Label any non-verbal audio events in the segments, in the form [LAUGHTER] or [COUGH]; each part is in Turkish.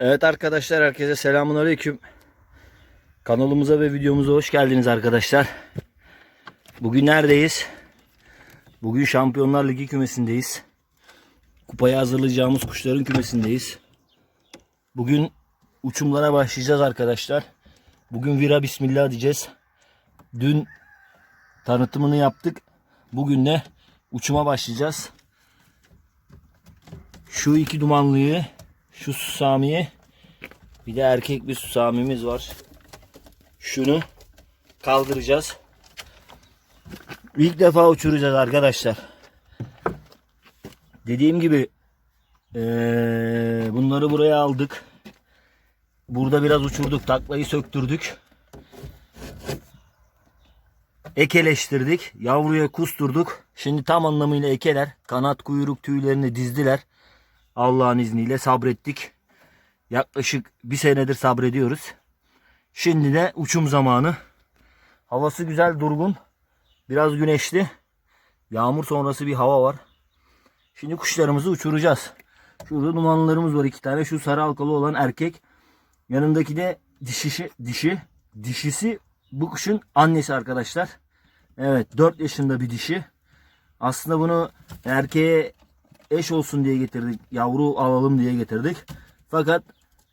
Evet arkadaşlar herkese selamun aleyküm. Kanalımıza ve videomuza hoş geldiniz arkadaşlar. Bugün neredeyiz? Bugün Şampiyonlar Ligi kümesindeyiz. Kupaya hazırlayacağımız kuşların kümesindeyiz. Bugün uçumlara başlayacağız arkadaşlar. Bugün vira bismillah diyeceğiz. Dün tanıtımını yaptık. Bugün de uçuma başlayacağız. Şu iki dumanlıyı, şu susamiyi, bir de erkek bir susamimiz var. Şunu kaldıracağız. İlk defa uçuracağız arkadaşlar. Dediğim gibi eee, bunları buraya aldık. Burada biraz uçurduk. Taklayı söktürdük. Ekeleştirdik. Yavruya kusturduk. Şimdi tam anlamıyla ekeler. Kanat kuyruk tüylerini dizdiler. Allah'ın izniyle sabrettik. Yaklaşık bir senedir sabrediyoruz. Şimdi de uçum zamanı. Havası güzel durgun. Biraz güneşli. Yağmur sonrası bir hava var. Şimdi kuşlarımızı uçuracağız. Şurada dumanlarımız var iki tane. Şu sarı halkalı olan erkek. Yanındaki de dişisi, dişi. Dişisi bu kuşun annesi arkadaşlar. Evet 4 yaşında bir dişi. Aslında bunu erkeğe eş olsun diye getirdik. Yavru alalım diye getirdik. Fakat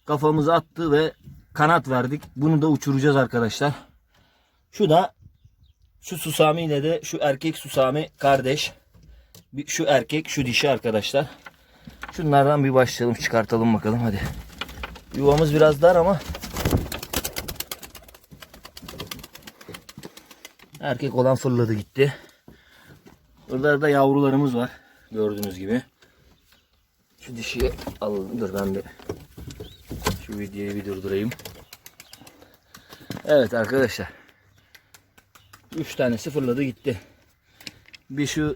kafamızı attı ve kanat verdik. Bunu da uçuracağız arkadaşlar. Şu da şu susami ile de şu erkek susami kardeş. Şu erkek şu dişi arkadaşlar. Şunlardan bir başlayalım çıkartalım bakalım hadi. Yuvamız biraz dar ama erkek olan fırladı gitti. Burada da yavrularımız var. Gördüğünüz gibi. Şu dişiyi alalım. Dur ben bir şu videoyu bir durdurayım. Evet arkadaşlar. 3 tanesi fırladı gitti. Bir şu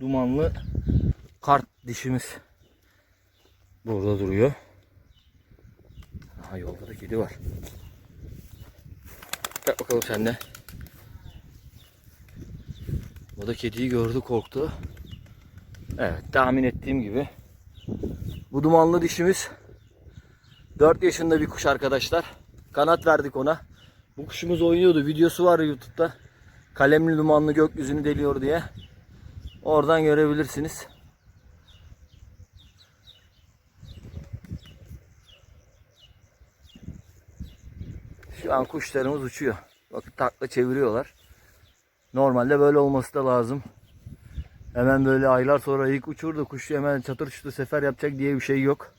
dumanlı kart dişimiz burada duruyor. Ha yolda da kedi var. Bak bakalım sen de. O da kediyi gördü korktu. Evet tahmin ettiğim gibi. Bu dumanlı dişimiz 4 yaşında bir kuş arkadaşlar. Kanat verdik ona. Bu kuşumuz oynuyordu. Videosu var YouTube'da. Kalemli dumanlı gökyüzünü deliyor diye. Oradan görebilirsiniz. Şu an kuşlarımız uçuyor. Bakın takla çeviriyorlar. Normalde böyle olması da lazım. Hemen böyle aylar sonra ilk uçurdu kuş hemen çatır çutur sefer yapacak diye bir şey yok.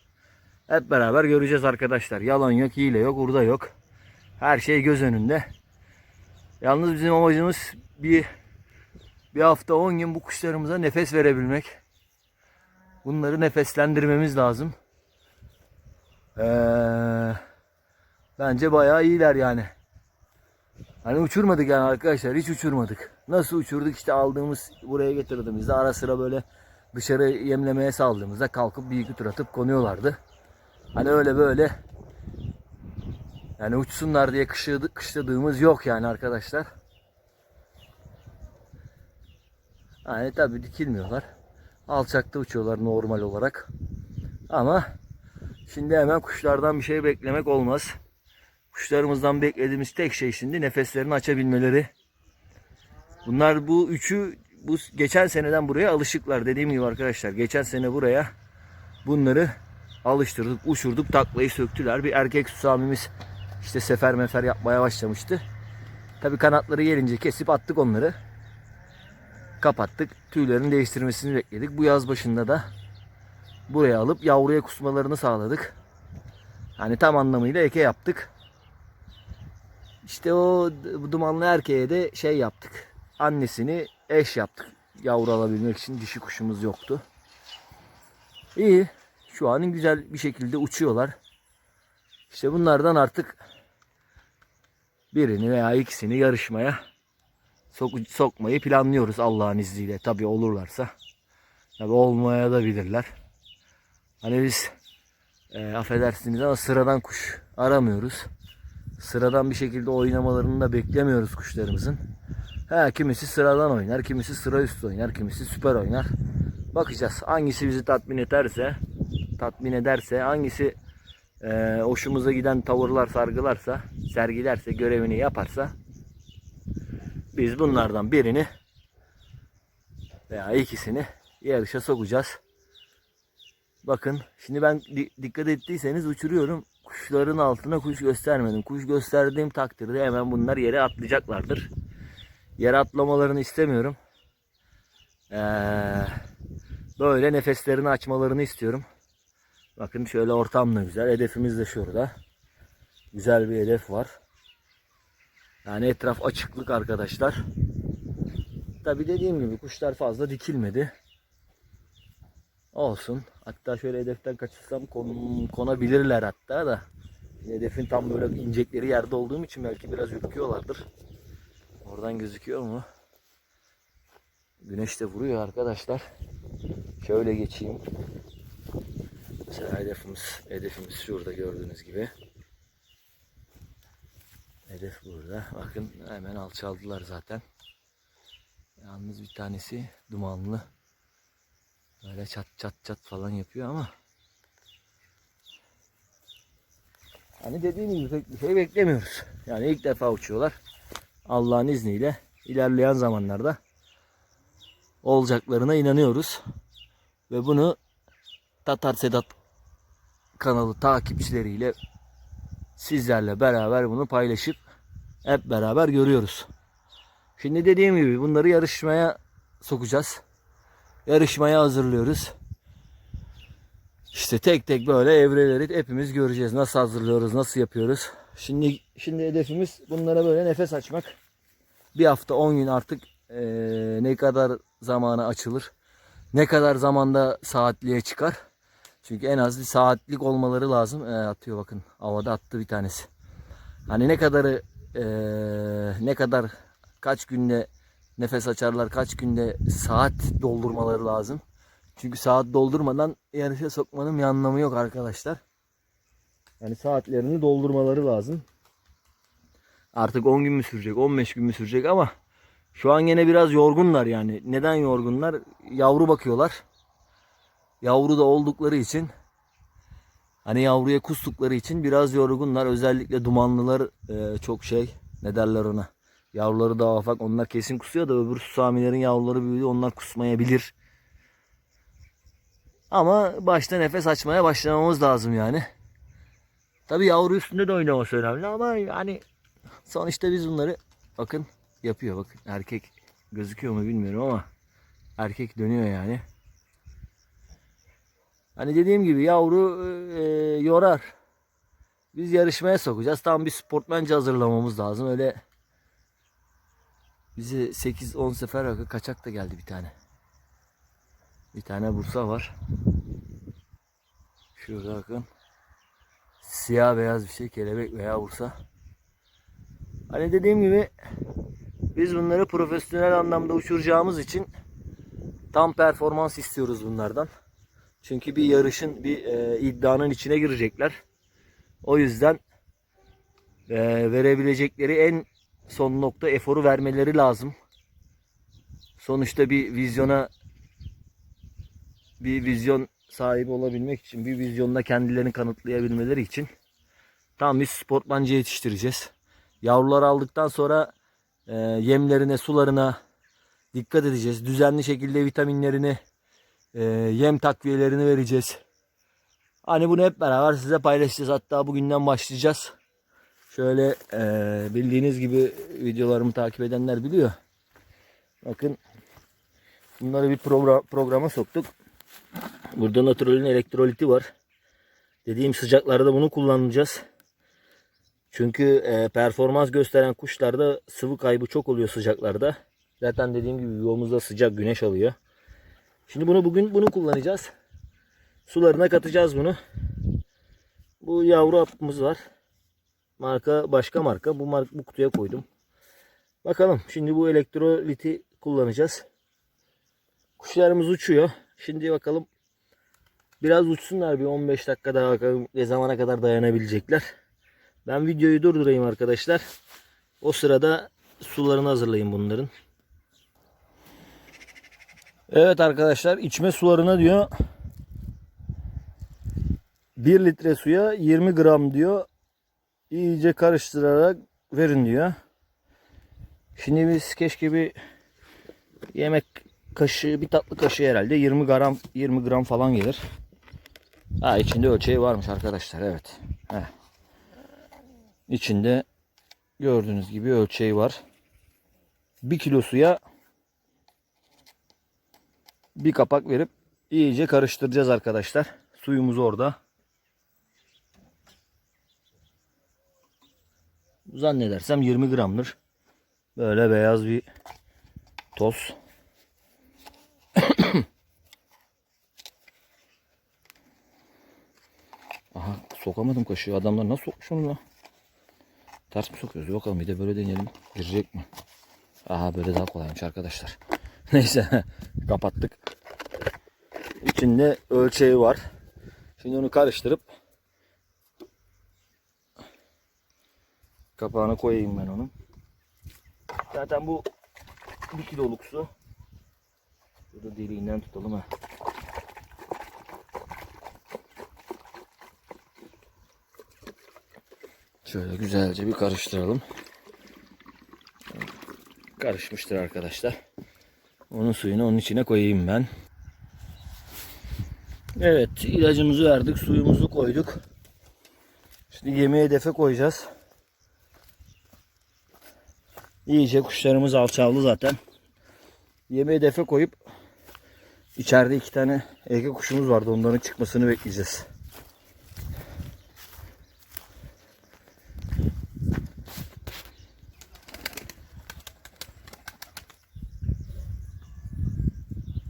Hep beraber göreceğiz arkadaşlar. Yalan yok, hile yok, burada yok. Her şey göz önünde. Yalnız bizim amacımız bir bir hafta 10 gün bu kuşlarımıza nefes verebilmek. Bunları nefeslendirmemiz lazım. Ee, bence bayağı iyiler yani. Hani uçurmadık yani arkadaşlar hiç uçurmadık. Nasıl uçurduk işte aldığımız buraya getirdiğimizde ara sıra böyle dışarı yemlemeye saldığımızda kalkıp bir iki tur atıp konuyorlardı. Hani öyle böyle yani uçsunlar diye kışladı, kışladığımız yok yani arkadaşlar. Yani tabii dikilmiyorlar. Alçakta uçuyorlar normal olarak. Ama şimdi hemen kuşlardan bir şey beklemek olmaz. Kuşlarımızdan beklediğimiz tek şey şimdi nefeslerini açabilmeleri. Bunlar bu üçü bu geçen seneden buraya alışıklar dediğim gibi arkadaşlar. Geçen sene buraya bunları alıştırdık, uçurduk, taklayı söktüler. Bir erkek susamimiz işte sefer mefer yapmaya başlamıştı. Tabi kanatları gelince kesip attık onları. Kapattık. Tüylerini değiştirmesini bekledik. Bu yaz başında da buraya alıp yavruya kusmalarını sağladık. Hani tam anlamıyla eke yaptık. İşte o dumanlı erkeğe de şey yaptık. Annesini eş yaptık. Yavru alabilmek için dişi kuşumuz yoktu. İyi. Şu an güzel bir şekilde uçuyorlar. İşte bunlardan artık birini veya ikisini yarışmaya sok- sokmayı planlıyoruz Allah'ın izniyle. Tabi olurlarsa. Tabi olmaya da bilirler. Hani biz e, affedersiniz ama sıradan kuş aramıyoruz. Sıradan bir şekilde oynamalarını da beklemiyoruz kuşlarımızın. Ha, kimisi sıradan oynar, kimisi sıra üstü oynar, kimisi süper oynar. Bakacağız. Hangisi bizi tatmin ederse, tatmin ederse, hangisi e, hoşumuza giden tavırlar sargılarsa, sergilerse, görevini yaparsa biz bunlardan birini veya ikisini yarışa sokacağız. Bakın şimdi ben di- dikkat ettiyseniz uçuruyorum. Kuşların altına kuş göstermedim. Kuş gösterdiğim takdirde hemen bunlar yere atlayacaklardır. Yere atlamalarını istemiyorum. Ee, böyle nefeslerini açmalarını istiyorum. Bakın şöyle ortam da güzel. Hedefimiz de şurada. Güzel bir hedef var. Yani etraf açıklık arkadaşlar. Tabi dediğim gibi kuşlar fazla dikilmedi. Olsun. Hatta şöyle hedeften kaçırsam kon- konabilirler hatta da. Hedefin tam böyle inecekleri yerde olduğum için belki biraz ürküyorlardır. Oradan gözüküyor mu? Güneş de vuruyor arkadaşlar. Şöyle geçeyim. Mesela hedefimiz, hedefimiz şurada gördüğünüz gibi. Hedef burada. Bakın hemen alçaldılar zaten. Yalnız bir tanesi dumanlı. Böyle çat çat çat falan yapıyor ama. Hani dediğim gibi pek bir şey beklemiyoruz. Yani ilk defa uçuyorlar. Allah'ın izniyle ilerleyen zamanlarda olacaklarına inanıyoruz. Ve bunu Tatar Sedat kanalı takipçileriyle sizlerle beraber bunu paylaşıp hep beraber görüyoruz. Şimdi dediğim gibi bunları yarışmaya sokacağız. Yarışmaya hazırlıyoruz. İşte tek tek böyle evreleri hepimiz göreceğiz. Nasıl hazırlıyoruz, nasıl yapıyoruz. Şimdi şimdi hedefimiz bunlara böyle nefes açmak. Bir hafta 10 gün artık eee, ne kadar zamana açılır. Ne kadar zamanda saatliğe çıkar. Çünkü en az bir saatlik olmaları lazım. Ee, atıyor bakın. Havada attı bir tanesi. Hani ne kadarı eee, ne kadar kaç günde nefes açarlar, kaç günde saat doldurmaları lazım. Çünkü saat doldurmadan yarışa sokmanın bir anlamı yok arkadaşlar. Yani saatlerini doldurmaları lazım. Artık 10 gün mü sürecek, 15 gün mü sürecek ama şu an yine biraz yorgunlar yani. Neden yorgunlar? Yavru bakıyorlar. Yavru da oldukları için hani yavruya kustukları için biraz yorgunlar. Özellikle dumanlılar e, çok şey ne derler ona. Yavruları daha ufak onlar kesin kusuyor da öbür susamilerin yavruları büyüdü onlar kusmayabilir. Ama başta nefes açmaya başlamamız lazım yani. Tabi yavru üstünde de oynaması önemli ama yani sonuçta biz bunları bakın yapıyor bakın erkek gözüküyor mu bilmiyorum ama erkek dönüyor yani. Hani dediğim gibi yavru e, yorar. Biz yarışmaya sokacağız. Tam bir sportmence hazırlamamız lazım. Öyle bize 8-10 sefer rakı kaçak da geldi bir tane. Bir tane Bursa var. Şurada bakın. Siyah beyaz bir şey kelebek veya Bursa. Hani dediğim gibi biz bunları profesyonel anlamda uçuracağımız için tam performans istiyoruz bunlardan. Çünkü bir yarışın, bir e, iddianın içine girecekler. O yüzden e, verebilecekleri en son nokta eforu vermeleri lazım. Sonuçta bir vizyona bir vizyon sahibi olabilmek için, bir vizyonla kendilerini kanıtlayabilmeleri için tam bir sportmancı yetiştireceğiz. Yavrular aldıktan sonra e, yemlerine, sularına dikkat edeceğiz. Düzenli şekilde vitaminlerini, e, yem takviyelerini vereceğiz. Hani bunu hep beraber size paylaşacağız. Hatta bugünden başlayacağız. Şöyle e, bildiğiniz gibi videolarımı takip edenler biliyor. Bakın bunları bir program, programa soktuk. Burada naturalin elektroliti var. Dediğim sıcaklarda bunu kullanacağız. Çünkü e, performans gösteren kuşlarda sıvı kaybı çok oluyor sıcaklarda. Zaten dediğim gibi yuvamızda sıcak güneş alıyor. Şimdi bunu bugün bunu kullanacağız. Sularına katacağız bunu. Bu yavru hapımız var. Marka başka marka. Bu marka bu kutuya koydum. Bakalım şimdi bu elektroliti kullanacağız. Kuşlarımız uçuyor. Şimdi bakalım biraz uçsunlar bir 15 dakika daha bakalım ne zamana kadar dayanabilecekler. Ben videoyu durdurayım arkadaşlar. O sırada sularını hazırlayın bunların. Evet arkadaşlar içme sularına diyor 1 litre suya 20 gram diyor. İyice karıştırarak verin diyor. Şimdi biz keşke bir yemek kaşığı, bir tatlı kaşığı herhalde 20 gram 20 gram falan gelir. Ha içinde ölçeği varmış arkadaşlar evet. Heh. İçinde gördüğünüz gibi ölçeği var. 1 kilo suya bir kapak verip iyice karıştıracağız arkadaşlar. Suyumuz orada. Zannedersem 20 gramdır. Böyle beyaz bir toz. [COUGHS] Aha sokamadım kaşığı. Adamlar nasıl sokmuş onu? Ters mi sokuyoruz? Bakalım bir de böyle deneyelim. Girecek mi? Aha böyle daha kolaymış arkadaşlar. [LAUGHS] Neyse [LAUGHS] kapattık. İçinde ölçeği var. Şimdi onu karıştırıp kapağını koyayım ben onun. Zaten bu 1 kiloluk su. Burada deliğinden tutalım ha. Şöyle güzelce bir karıştıralım. Karışmıştır arkadaşlar. Onun suyunu onun içine koyayım ben. Evet ilacımızı verdik. Suyumuzu koyduk. Şimdi yemeğe defe koyacağız. İyice kuşlarımız alçaldı zaten. Yemeğe defe koyup içeride iki tane ege kuşumuz vardı. Onların çıkmasını bekleyeceğiz.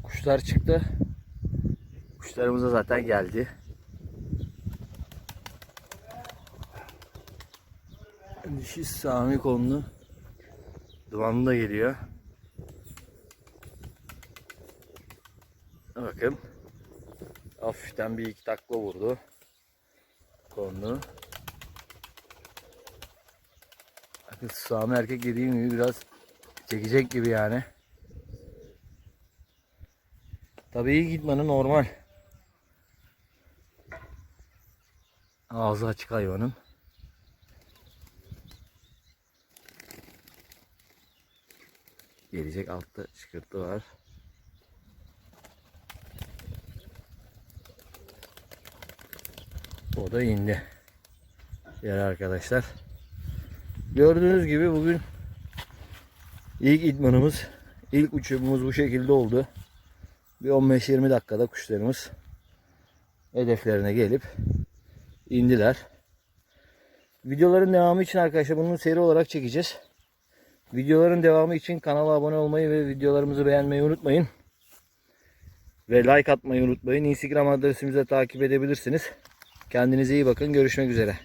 Kuşlar çıktı. Kuşlarımız da zaten geldi. Dişi Sami konulu dumanlı da geliyor. Bakın. Hafiften bir iki takla vurdu. Konulu. Bakın Sami erkek dediğim gibi biraz çekecek gibi yani. Tabii iyi gitmanı normal. Ağzı açık hayvanın. Gelecek altta çıkırtı var. O da indi. Yer arkadaşlar. Gördüğünüz gibi bugün ilk idmanımız, ilk uçumumuz bu şekilde oldu. Bir 15-20 dakikada kuşlarımız hedeflerine gelip indiler. Videoların devamı için arkadaşlar bunu seri olarak çekeceğiz. Videoların devamı için kanala abone olmayı ve videolarımızı beğenmeyi unutmayın. Ve like atmayı unutmayın. Instagram adresimizi takip edebilirsiniz. Kendinize iyi bakın. Görüşmek üzere.